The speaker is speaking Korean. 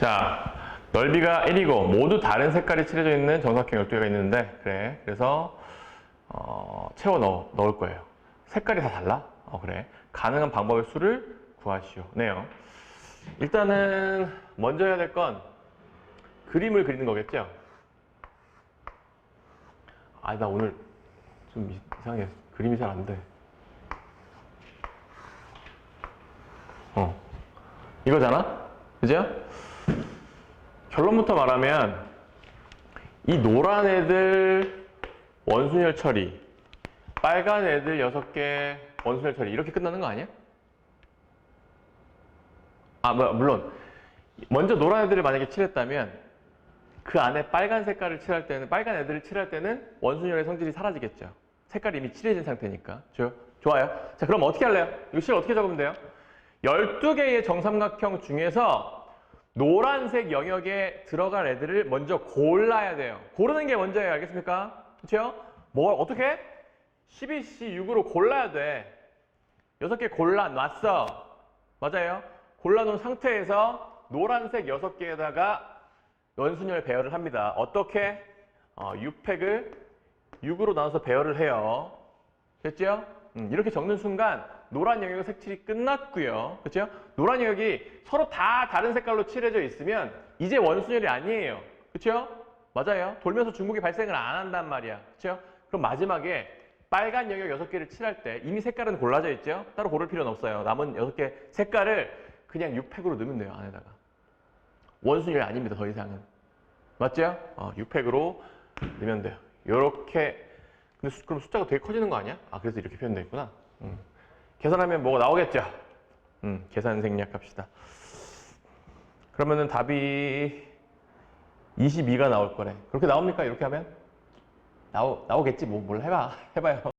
자, 넓이가 1이고 모두 다른 색깔이 칠해져 있는 정사각형 12개가 있는데 그래. 그래서 어, 채워 넣어, 넣을 거예요. 색깔이 다 달라? 어, 그래. 가능한 방법의 수를 구하시오. 네요. 일단은 먼저 해야 될 건 그림을 그리는 거겠죠? 아, 나 오늘 좀 이- 이상해. 그림이 잘 안 돼. 어. 이거잖아? 그죠? 결론부터 말하면 이 노란 애들 원순열 처리, 빨간 애들 6개 원순열 처리 이렇게 끝나는 거 아니야? 아, 뭐, 물론 먼저 노란 애들을 만약에 칠했다면 그 안에 빨간 색깔을 칠할 때는 빨간 애들을 칠할 때는 원순열의 성질이 사라지겠죠. 색깔이 이미 칠해진 상태니까. 좋, 좋아요. 자, 그럼 어떻게 할래요? 이거 실 어떻게 적으면 돼요? 12개의 정삼각형 중에서 노란색 영역에 들어갈 애들을 먼저 골라야 돼요. 고르는 게 먼저예요. 알겠습니까? 그렇죠? 뭘 어떻게? 12C 6으로 골라야 돼. 6개 골라놨어. 맞아요. 골라놓은 상태에서 노란색 6개에다가 원순열 배열을 합니다. 어떻게? 어, 6팩을 6으로 나눠서 배열을 해요. 됐죠? 음, 이렇게 적는 순간 노란 영역의 색칠이 끝났고요. 그렇죠? 노란 영역이 서로 다 다른 색깔로 칠해져 있으면 이제 원순열이 아니에요. 그렇죠? 맞아요. 돌면서 중복이 발생을 안 한단 말이야. 그렇죠? 그럼 마지막에 빨간 영역 6개를 칠할 때 이미 색깔은 골라져 있죠? 따로 고를 필요는 없어요. 남은 6개 색깔을 그냥 6팩으로 넣으면 돼요. 안에다가. 원순열이 아닙니다. 더 이상은. 맞죠? 어, 6팩으로 넣으면 돼요. 요렇게 근데 수- 그럼 숫자가 되게 커지는 거 아니야? 아 그래서 이렇게 표현되어 있구나. 음. 계산하면 뭐가 나오겠죠? 음, 계산 생략합시다. 그러면은 답이 22가 나올 거래. 그렇게 나옵니까? 이렇게 하면? 나오, 나오겠지. 뭐, 뭘 해봐. 해봐요.